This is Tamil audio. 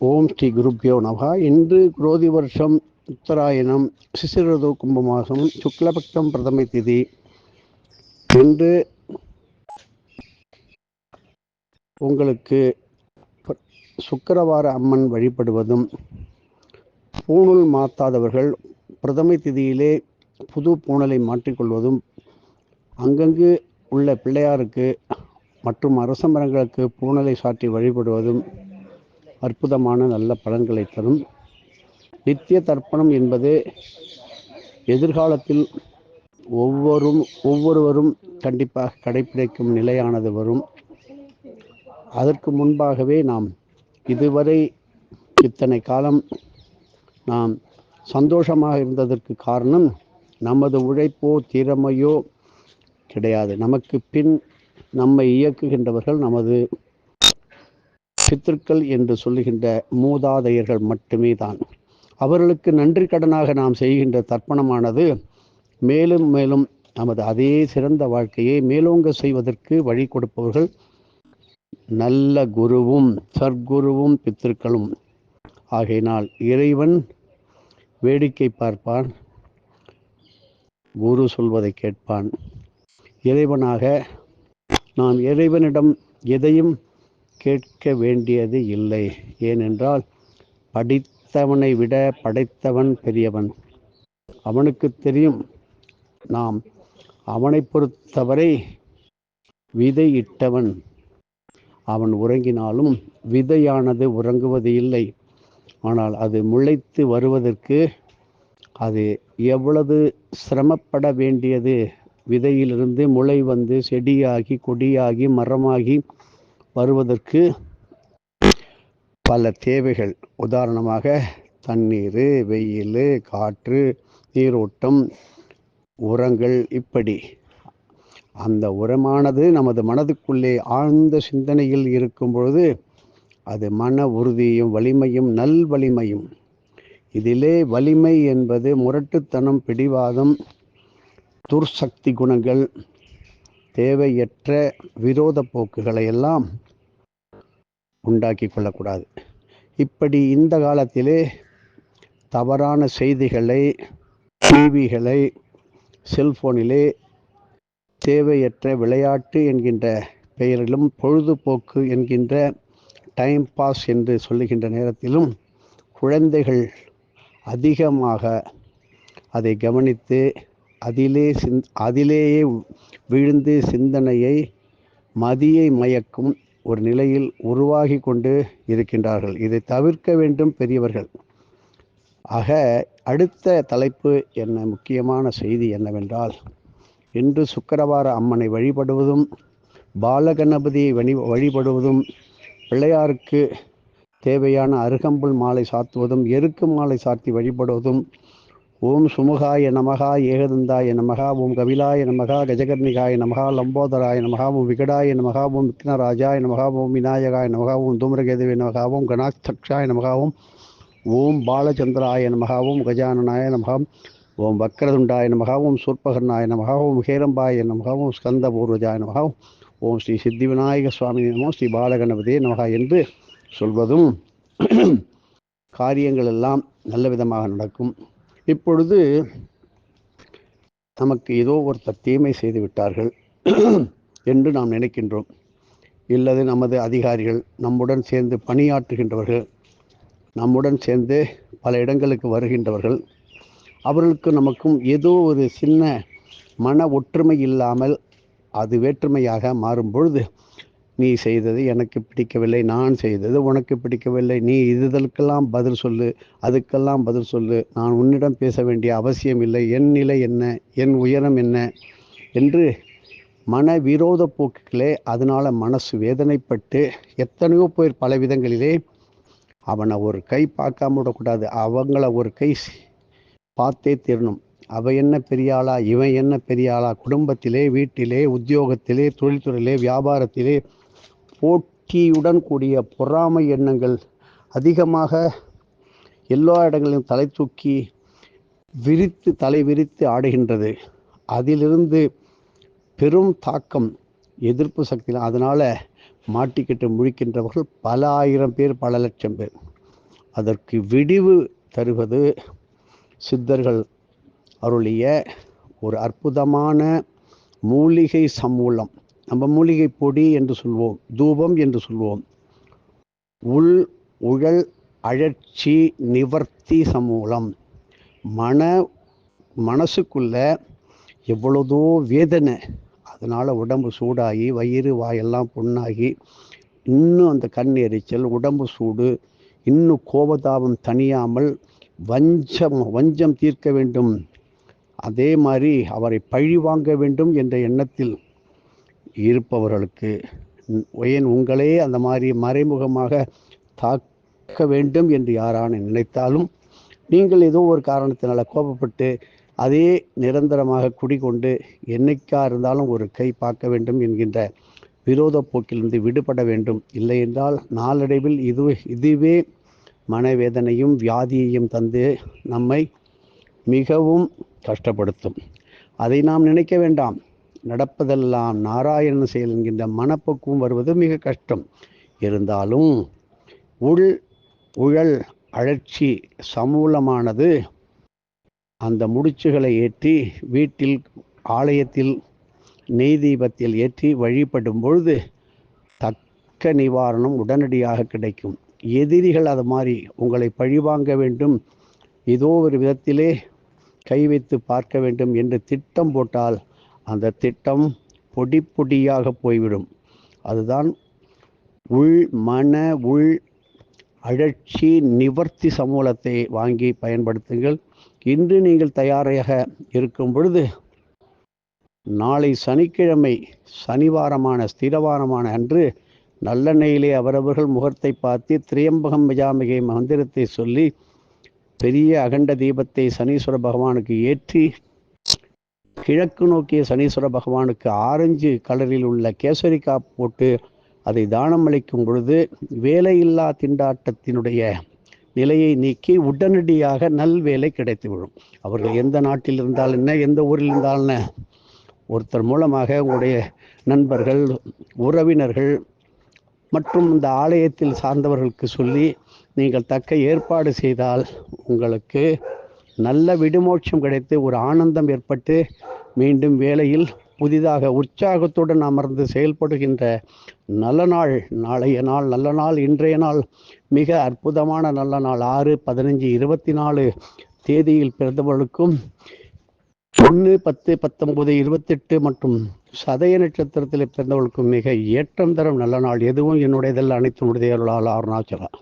ஓம் ஸ்ரீ குருப்பியோ நவா இன்று குரோதி வருஷம் உத்தராயணம் சிசிரதோ கும்ப மாதம் சுக்லபக்தம் பிரதமை திதி. இன்று உங்களுக்கு சுக்கரவார அம்மன் வழிபடுவதும் பூணூல் மாத்தாதவர்கள் பிரதமை திதியிலே புது பூணலை மாற்றிக்கொள்வதும் அங்கங்கு உள்ள பிள்ளையாருக்கு மற்றும் அரச மரங்களுக்கு பூணலை சாற்றி வழிபடுவதும் அற்புதமான நல்ல பலன்களை தரும். நித்திய தர்ப்பணம் என்பது எதிர்காலத்தில் ஒவ்வொரும் ஒவ்வொருவரும் கண்டிப்பாக கடைப்பிடிக்கும் நிலையானது வரும். அதற்கு முன்பாகவே நாம் இதுவரை இத்தனை காலம் நாம் சந்தோஷமாக இருந்ததற்கு காரணம் நமது உழைப்போ திறமையோ கிடையாது. நமக்கு பின் நம்மை இயக்குகின்றவர்கள் நமது பித்திருக்கள் என்று சொல்லுகின்ற மூதாதையர்கள் மட்டுமே தான் அவர்களுக்கு நன்றி கடனாக நாம் செய்கின்ற தர்ப்பணமானது மேலும் மேலும் நமது அதே சிறந்த வாழ்க்கையை மேலோங்க செய்வதற்கு வழி கொடுப்பவர்கள் நல்ல குருவும் சர்க்குருவும் பித்திருக்களும். ஆகையினால் இறைவன் வேடிக்கை பார்ப்பான் குரு சொல்வதை கேட்பான். இறைவனாக நாம் இறைவனிடம் எதையும் கேட்க வேண்டியது இல்லை. ஏனென்றால் படித்தவனை விட படைத்தவன் பெரியவன். அவனுக்கு தெரியும் நாம் அவனை பொறுத்தவரை விதை இட்டவன் அவன் உறங்கினாலும் விதையானது உறங்குவது இல்லை. ஆனால் அது முளைத்து வருவதற்கு அது எவ்வளவு சிரமப்பட வேண்டியது? விதையிலிருந்து முளை வந்து செடியாகி கொடியாகி மரமாகி வருவதற்கு பல தேவைகள். உதாரணமாக தண்ணீர் வெயில் காற்று நீரோட்டம் உரங்கள் இப்படி. அந்த உரமானது நமது மனதுக்குள்ளே ஆழ்ந்த சிந்தனையில் இருக்கும் பொழுது அது மன உறுதியும் வலிமையும் நல் வலிமையும். இதிலே வலிமை என்பது முரட்டுத்தனம் பிடிவாதம் துர்சக்தி குணங்கள் தேவையற்ற விரோத போக்குகளை எல்லாம் உண்டாக்கி கொள்ளக்கூடாது இப்படி இந்த காலத்திலே தவறான செய்திகளை டிவிகளை செல்போனிலே தேவையற்ற விளையாட்டு என்கின்ற பெயரிலும் பொழுதுபோக்கு என்கின்ற டைம் பாஸ் என்று சொல்லுகின்ற நேரத்திலும் குழந்தைகள் அதிகமாக அதை கவனித்து அதிலே சிந் அதிலேயே விழுந்து சிந்தனையை மதியை மயக்கும் ஒரு நிலையில் உருவாகி கொண்டு இருக்கின்றார்கள். இதை தவிர்க்க வேண்டும் பெரியவர்கள். ஆக அடுத்த தலைப்பு என்ன முக்கியமான செய்தி என்னவென்றால் இன்று சுக்கிரவார அம்மனை வழிபடுவதும் பாலகணபதியை வழி வழிபடுவதும் பிள்ளையாருக்கு தேவையான அருகம்புல் மாலை சாத்துவதும் எருக்கு மாலை சாத்தி வழிபடுவதும் ஓம் சுமுகாய நமகா ஏகதந்தாய நமகா ஓம் கபிலாய நமகா கஜகர்ணிகாய நமகா லம்போதராய நமகா ஓம் விகடாய நமகா ஓம் விக்னராஜாய நமகா ஓம் விநாயகாய நமகா ஓம் தூமரகேதுவே நமகா ஓம் கணாஸ்தக்ஷாய நமகா ஓம் ஓம் பாலச்சந்திராய நமகா ஓம் கஜானனாய நமகா ஓம் வக்கரதுண்டாய நமகா ஓம் சூர்பகர்ணாய நமகா ஓம் ஹேரம்பாய நமகா ஓம் ஸ்கந்த பூர்வஜாய நமகா ஓம் ஸ்ரீ சித்தி விநாயக சுவாமி நமோ ஸ்ரீ பாலகணபதியே நமகா என்று சொல்வதும் காரியங்கள் எல்லாம் நல்ல விதமாக நடக்கும் இப்பொழுது நமக்கு ஏதோ ஒருத்தர் தீமை செய்து விட்டார்கள் என்று நாம் நினைக்கின்றோம். இல்லது நமது அதிகாரிகள் நம்முடன் சேர்ந்து பணியாற்றுகின்றவர்கள் நம்முடன் சேர்ந்து பல இடங்களுக்கு வருகின்றவர்கள் அவர்களுக்கு நமக்கும் ஏதோ ஒரு சின்ன மன ஒற்றுமை இல்லாமல் அது வேற்றுமையாக மாறும் பொழுது நீ செய்தது எனக்கு பிடிக்கவில்லை நான் செய்தது உனக்கு பிடிக்கவில்லை. நீ இதுதலுக்கெல்லாம் பதில் சொல்லு அதுக்கெல்லாம் பதில் சொல்லு. நான் உன்னிடம் பேச வேண்டிய அவசியம் இல்லை. என் நிலை என்ன? என் உயரம் என்ன? என்று மன விரோத போக்குகளே அதனால் மனசு வேதனைப்பட்டு எத்தனையோ பேர் பல விதங்களிலே அவனை ஒரு கை பார்க்காம விடக்கூடாது. அவங்கள ஒரு கை பார்த்தே தீரணும். அவ என்ன பெரிய ஆளா? இவன் என்ன பெரிய ஆளா? குடும்பத்திலே வீட்டிலே உத்தியோகத்திலே தொழில்துறையிலே வியாபாரத்திலே போட்டியுடன் கூடிய பொறாமை எண்ணங்கள் அதிகமாக எல்லா இடங்களிலும் தலை தூக்கி விரித்து தலை விரித்து ஆடுகின்றது. அதிலிருந்து பெரும் தாக்கம் எதிர்ப்பு சக்தி அதனால் மாட்டிக்கிட்டு முழிக்கின்றவர்கள் பல ஆயிரம் பேர் பல லட்சம் பேர். அதற்கு விடிவு தருவது சித்தர்கள் அருளிய ஒரு அற்புதமான மூலிகை சமூலம். நம்ம மூலிகை பொடி என்று சொல்வோம் தூபம் என்று சொல்வோம். உள் உழல் அழற்சி நிவர்த்தி சமூலம். மன மனசுக்குள்ள எவ்வளோதோ வேதனை. அதனால் உடம்பு சூடாகி வயிறு வாயெல்லாம் புண்ணாகி இன்னும் அந்த கண் எரிச்சல் உடம்பு சூடு இன்னும் கோபதாபம் தணியாமல் வஞ்சம் வஞ்சம் தீர்க்க வேண்டும். அதே மாதிரி அவரை பழி வாங்க வேண்டும் என்ற எண்ணத்தில் இருப்பவர்களுக்கு ஏன் உங்களே அந்த மாதிரி மறைமுகமாக தாக்க வேண்டும் என்று யாரான நினைத்தாலும் நீங்கள் ஏதோ ஒரு காரணத்தினால கோபப்பட்டு அதே நிரந்தரமாக குடிகொண்டு என்னைக்கா இருந்தாலும் ஒரு கை பார்க்க வேண்டும் என்கின்ற விரோத போக்கிலிருந்து விடுபட வேண்டும். இல்லை என்றால் நாளடைவில் இது இதுவே மனவேதனையும் வியாதியையும் தந்து நம்மை மிகவும் கஷ்டப்படுத்தும். அதை நாம் நினைக்க வேண்டாம். நடப்பதெல்லாம் நாராயண செயல் என்கின்ற மனப்பக்குவம் வருவது மிக கஷ்டம். இருந்தாலும் உள் உழல் அழற்சி சமூலமானது அந்த முடிச்சுகளை ஏற்றி வீட்டில் ஆலயத்தில் நெய் தீபத்தில் ஏற்றி வழிபடும் பொழுது தக்க நிவாரணம் உடனடியாக கிடைக்கும். எதிரிகள் அது மாதிரி உங்களை பழிவாங்க வேண்டும். ஏதோ ஒரு விதத்திலே கை வைத்து பார்க்க வேண்டும் என்று திட்டம் போட்டால் அந்த திட்டம் பொடி பொடியாக போய்விடும். அதுதான் உள் மன உள் அழற்சி நிவர்த்தி சமூலத்தை வாங்கி பயன்படுத்துங்கள். இன்று நீங்கள் தயாராக இருக்கும் பொழுது நாளை சனிக்கிழமை சனிவாரமான ஸ்திரவாரமான அன்று நல்லெண்ணெயிலே அவரவர்கள் முகத்தை பார்த்து திரியம்பகம் மிஜாமிகை மந்திரத்தை சொல்லி பெரிய அகண்ட தீபத்தை சனீஸ்வர பகவானுக்கு ஏற்றி கிழக்கு நோக்கிய சனீஸ்வர பகவானுக்கு ஆரஞ்சு கலரில் உள்ள கேசரிக்கா போட்டு அதை தானம் அளிக்கும் பொழுது வேலையில்லா திண்டாட்டத்தினுடைய நிலையை நீக்கி உடனடியாக நல்வேலை கிடைத்துவிடும். அவர்கள் எந்த நாட்டில் இருந்தால் என்ன எந்த ஊரில் இருந்தால் என்ன? ஒருத்தர் மூலமாக உங்களுடைய நண்பர்கள் உறவினர்கள் மற்றும் இந்த ஆலயத்தில் சார்ந்தவர்களுக்கு சொல்லி நீங்கள் தக்க ஏற்பாடு செய்தால் உங்களுக்கு நல்ல விடுமோட்சம் கிடைத்து ஒரு ஆனந்தம் ஏற்பட்டு மீண்டும் வேலையில் புதிதாக உற்சாகத்துடன் அமர்ந்து செயல்படுகின்ற நல்ல நாள் நாளைய நாள் நல்ல நாள் இன்றைய நாள் மிக அற்புதமான நல்ல நாள். ஆறு பதினஞ்சு இருபத்தி நாலு தேதியில் பிறந்தவர்களுக்கும் ஒன்று பத்து பத்தொன்பது இருபத்தெட்டு மற்றும் சதய நட்சத்திரத்தில் பிறந்தவர்களுக்கும் மிக ஏற்றம் தரும் நல்ல நாள். எதுவும் என்னுடையதெல்லாம் அனைத்து உடைய அருணாச்சலம்.